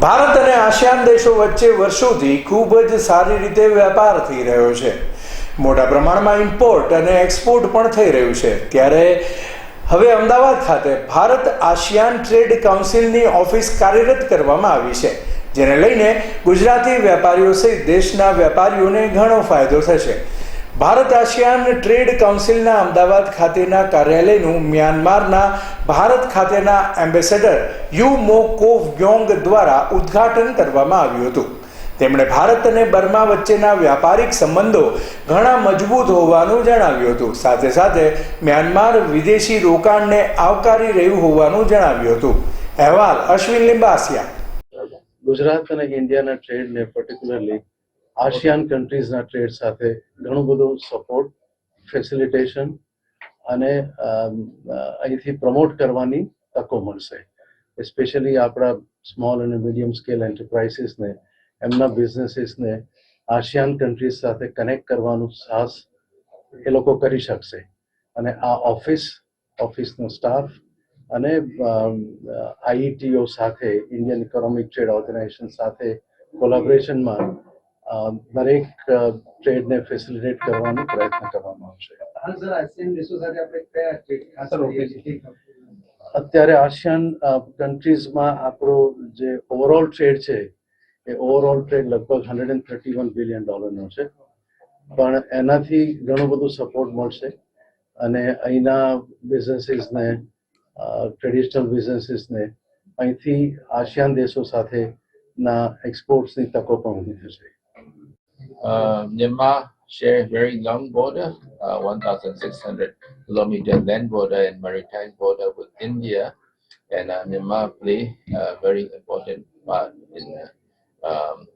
ભારત અને આસિયાન દેશો વચ્ચે વર્ષોથી ખૂબ જ સારી રીતે વેપાર થઈ રહ્યો છે. મોટા પ્રમાણમાં ઇમ્પોર્ટ અને એક્સપોર્ટ પણ થઈ રહ્યું છે. ત્યારે હવે અમદાવાદ ખાતે ભારત આસિયાન ટ્રેડ કાઉન્સિલની ઓફિસ કાર્યરત કરવામાં આવી છે, જેને લઈને ગુજરાતી વેપારીઓ સહિત દેશના વેપારીઓને ઘણો ફાયદો થશે. ભારત આસિયાન ટ્રેડ કાઉન્સિલના અમદાવાદ ખાતેના કાર્યાલયનું મ્યાનમારના ભારત ખાતેના ambassador U Moe Kyaw Aung દ્વારા ઉદ્ઘાટન કરવામાં આવ્યું હતું. તેમણે ભારત અને બર્મા વચ્ચેના વ્યાપારિક સંબંધો ઘણા મજબૂત હોવાનું જણાવ્યું હતું. સાથે સાથે મ્યાનમાર વિદેશી રોકાણને આવકારી રહ્યું હોવાનું જણાવ્યું હતું. અહેવાલ અશ્વિન લિંબાસિયા. ગુજરાત અને ઇન્ડિયાના ટ્રેડને પર્ટિક્યુલરલી આસિયાન કન્ટ્રીઝના ટ્રેડ સાથે ઘણું બધું સપોર્ટ ફેસિલિટેશન અને અહીંથી પ્રમોટ કરવાની તકો મળશે. સ્પેશિયલી આપણા સ્મોલ અને મીડિયમ સ્કેલ એન્ટરપ્રાઇસીસને એમના બિઝનેસીસને આસિયાન કન્ટ્રીઝ સાથે કનેક્ટ કરવાનું સાહસ એ લોકો કરી શકશે. અને આ ઓફિસ ઓફિસનો સ્ટાફ અને આઈટીઓ સાથે ઇન્ડિયન ઇકોનોમિક ટ્રેડ ઓર્ગેનાઇઝેશન સાથે કોલાબરેશનમાં દરેક ટ્રેડને ફેસિલિટેટ કરવાનો પ્રયત્ન કરવામાં આવશે? અત્યારે આસિયાન કન્ટ્રીઝમાં આપણો જે ઓવરઓલ ટ્રેડ છે એ ઓવરઓલ ટ્રેડ લગભગ hundred and thirty one billion ડોલરનો છે. પણ એનાથી ઘણું બધું સપોર્ટ મળશે. અને અહીંના બિઝનેસીસને ટ્રેડિશનલ બિઝનેસીસને અહીંથી આસિયાન દેશો સાથેના એક્સપોર્ટ્સની તકો પણ ઊભી થશે. Uh, Myanmar share very long border, uh, 1,600 kilometer land border and maritime border with India, and uh, Myanmar play a very important part in uh, um,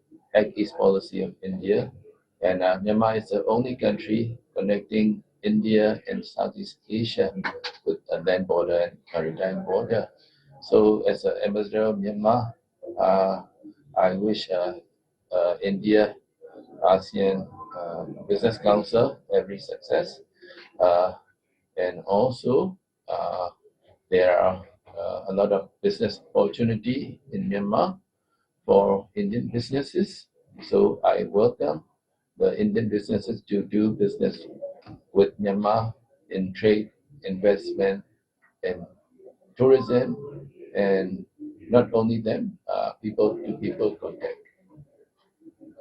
East policy of India. And uh, Myanmar is the only country connecting India and Southeast Asia with a land border and maritime border. So, as an ambassador of Myanmar, uh, I wish uh, uh, India ASEAN uh, Business Council every success. Uh, and also, uh, there are uh, a lot of business opportunity in Myanmar for Indian businesses. So I welcome the Indian businesses to do business with Myanmar in trade, investment, and tourism, and not only them, uh, people to people contact.